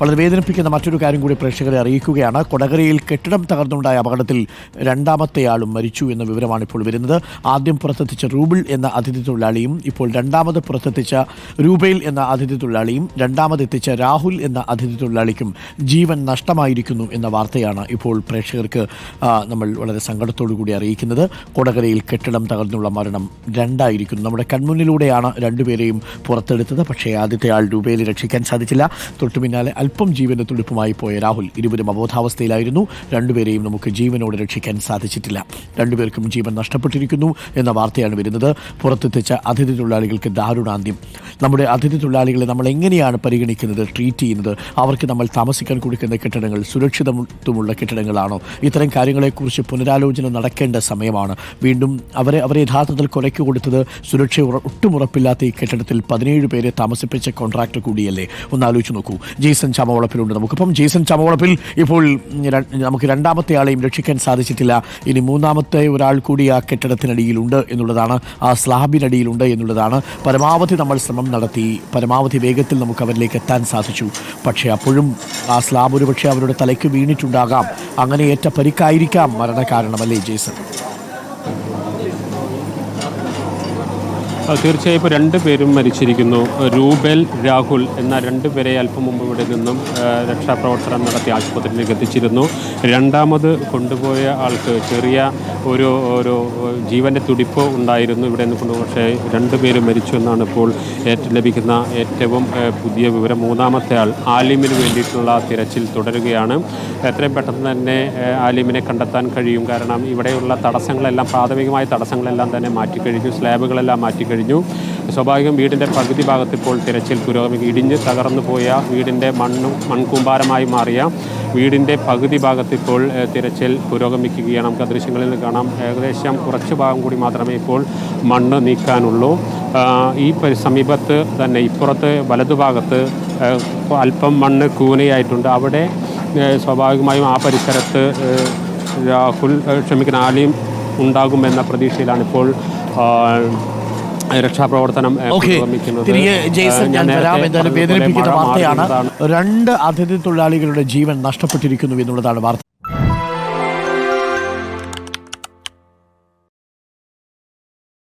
വളരെ വേദനിപ്പിക്കുന്ന മറ്റൊരു കാര്യം കൂടി പ്രേക്ഷകരെ അറിയിക്കുകയാണ്. കൊടകരയിൽ കെട്ടിടം തകർന്നുണ്ടായ അപകടത്തിൽ രണ്ടാമത്തെയാളും മരിച്ചു എന്ന വിവരമാണ് ഇപ്പോൾ വരുന്നത്. ആദ്യം പുറത്തെത്തിച്ച റൂബിൾ എന്ന അതിഥി തൊഴിലാളിയും ഇപ്പോൾ രണ്ടാമത് പുറത്തെത്തിച്ച രൂപയിൽ എന്ന അതിഥി തൊഴിലാളിയും രണ്ടാമതെത്തിച്ച രാഹുൽ എന്ന അതിഥി തൊഴിലാളിക്കും ജീവൻ നഷ്ടമായിരിക്കുന്നു എന്ന വാർത്തയാണ് ഇപ്പോൾ പ്രേക്ഷകർക്ക് നമ്മൾ വളരെ സങ്കടത്തോടു കൂടി അറിയിക്കുന്നത്. കൊടകരയിൽ കെട്ടിടം തകർന്നുള്ള മരണം രണ്ടായിരിക്കുന്നു. നമ്മുടെ കൺമുന്നിലൂടെയാണ് രണ്ടുപേരെയും പുറത്തെടുത്തത്. പക്ഷേ ആദ്യത്തെ ആൾ രൂപയിൽ രക്ഷിക്കാൻ സാധിച്ചില്ല. തൊട്ടു പിന്നാലെ അല്പം ജീവന്റെ തുടിപ്പുമായി പോയ രാഹുൽ ഇരുവരും അബോധാവസ്ഥയിലായിരുന്നു രണ്ടുപേരെയും നമുക്ക് ജീവനോട് രക്ഷിക്കാൻ സാധിച്ചിട്ടില്ല. രണ്ടുപേർക്കും ജീവൻ നഷ്ടപ്പെട്ടിരിക്കുന്നു എന്ന വാർത്തയാണ് വരുന്നത്. പുറത്തെത്തിച്ച അതിഥി തൊഴിലാളികൾക്ക് ദാരുണാന്ത്യം. നമ്മുടെ അതിഥി തൊഴിലാളികളെ നമ്മൾ എങ്ങനെയാണ് പരിഗണിക്കുന്നത് ട്രീറ്റ് ചെയ്യുന്നത്? അവർക്ക് നമ്മൾ താമസിക്കാൻ കൊടുക്കുന്ന കെട്ടിടങ്ങൾ സുരക്ഷിതത്വമുള്ള കെട്ടിടങ്ങളാണോ? ഇത്തരം കാര്യങ്ങളെക്കുറിച്ച് പുനരാലോചന നടക്കേണ്ട സമയമാണ്. വീണ്ടും അവരെ അവരെ യഥാർത്ഥത്തിൽ കൊലയ്ക്ക് കൊടുത്തത് സുരക്ഷ ഒട്ടും ഉറപ്പില്ലാത്ത ഈ കെട്ടിടത്തിൽ പതിനേഴ് പേരെ താമസിപ്പിച്ച കോൺട്രാക്ടർ കൂടിയല്ലേ? ഒന്ന് ആലോചിച്ച് നോക്കൂ. ജെയ്സൺ ചമവളപ്പിലുണ്ട് നമുക്കിപ്പം. ജേസൺ ചമവളപ്പിൽ ഇപ്പോൾ നമുക്ക് രണ്ടാമത്തെ ആളെയും രക്ഷിക്കാൻ സാധിച്ചിട്ടില്ല. ഇനി മൂന്നാമത്തെ ഒരാൾ കൂടി ആ കെട്ടിടത്തിനടിയിലുണ്ട് എന്നുള്ളതാണ് ആ സ്ലാബിനടിയിലുണ്ട് എന്നുള്ളതാണ്. പരമാവധി നമ്മൾ ശ്രമം നടത്തി പരമാവധി വേഗത്തിൽ നമുക്ക് അവരിലേക്ക് എത്താൻ സാധിച്ചു. പക്ഷേ അപ്പോഴും ആ സ്ലാബ് ഒരുപക്ഷെ അവരുടെ തലയ്ക്ക് വീണിട്ടുണ്ടാകാം. അങ്ങനെ ഏറ്റ പരിക്കായിരിക്കാം മരണകാരണമല്ലേ ജെയ്സൺ തീർച്ചയായും ഇപ്പോൾ രണ്ട് പേരും മരിച്ചിരിക്കുന്നു. രൂബൽ രാഹുൽ എന്ന രണ്ട് പേരെ അല്പം മുമ്പ് ഇവിടെ നിന്നും രക്ഷാപ്രവർത്തനം നടത്തി ആശുപത്രിയിലേക്ക് എത്തിച്ചിരുന്നു. രണ്ടാമത് കൊണ്ടുപോയ ആൾക്ക് ചെറിയ ഒരു ഒരു ജീവന്റെ തുടിപ്പ് ഉണ്ടായിരുന്നു. ഇവിടെ നിന്ന് കൊണ്ടു പക്ഷേ രണ്ട് പേരും മരിച്ചു എന്നാണ് ഇപ്പോൾ ലഭിക്കുന്ന ഏറ്റവും പുതിയ വിവരം. മൂന്നാമത്തെ ആൾ ആലിമിന് വേണ്ടിയിട്ടുള്ള തിരച്ചിൽ തുടരുകയാണ്. എത്രയും പെട്ടെന്ന് തന്നെ ആലിമിനെ കണ്ടെത്താൻ കഴിയും. കാരണം ഇവിടെയുള്ള തടസ്സങ്ങളെല്ലാം പ്രാഥമികമായ തടസ്സങ്ങളെല്ലാം തന്നെ മാറ്റിക്കഴിഞ്ഞു. സ്ലാബുകളെല്ലാം മാറ്റിക്കഴിഞ്ഞു. സ്വാഭാവികം വീടിന്റെ പകുതി ഭാഗത്ത് ഇപ്പോൾ തിരച്ചിൽ പുരോഗമിക്കും ഇടിഞ്ഞ് തകർന്നു പോയ വീടിന്റെ മണ്ണും മൺകൂമ്പാരമായി മാറിയ വീടിന്റെ പകുതി ഭാഗത്ത് ഇപ്പോൾ തിരച്ചിൽ പുരോഗമിക്കുകയാണ്. നമുക്ക് ദൃശ്യങ്ങളിൽ നിന്ന് കാണാം. ഏകദേശം കുറച്ച് ഭാഗം കൂടി മാത്രമേ ഇപ്പോൾ മണ്ണ് നീക്കാനുള്ളൂ. ഈ സമീപത്ത് തന്നെ ഇപ്പുറത്ത് വലതുഭാഗത്ത് അല്പം മണ്ണ് കൂനയായിട്ടുണ്ട്. അവിടെ സ്വാഭാവികമായും ആ പരിസരത്ത് രാഹുൽ ക്ഷമിക്കുന്ന ആലിയും ഉണ്ടാകുമെന്ന പ്രതീക്ഷയിലാണ് ഇപ്പോൾ രക്ഷാപ്രവർത്തനം. തിരികെ ജയ്സൺ ഞാൻ വരാം എന്തായാലും വേദനിപ്പിക്കുന്ന വാർത്തയാണ്. രണ്ട് അതിഥി തൊഴിലാളികളുടെ ജീവൻ നഷ്ടപ്പെട്ടിരിക്കുന്നു എന്നുള്ളതാണ് വാർത്ത.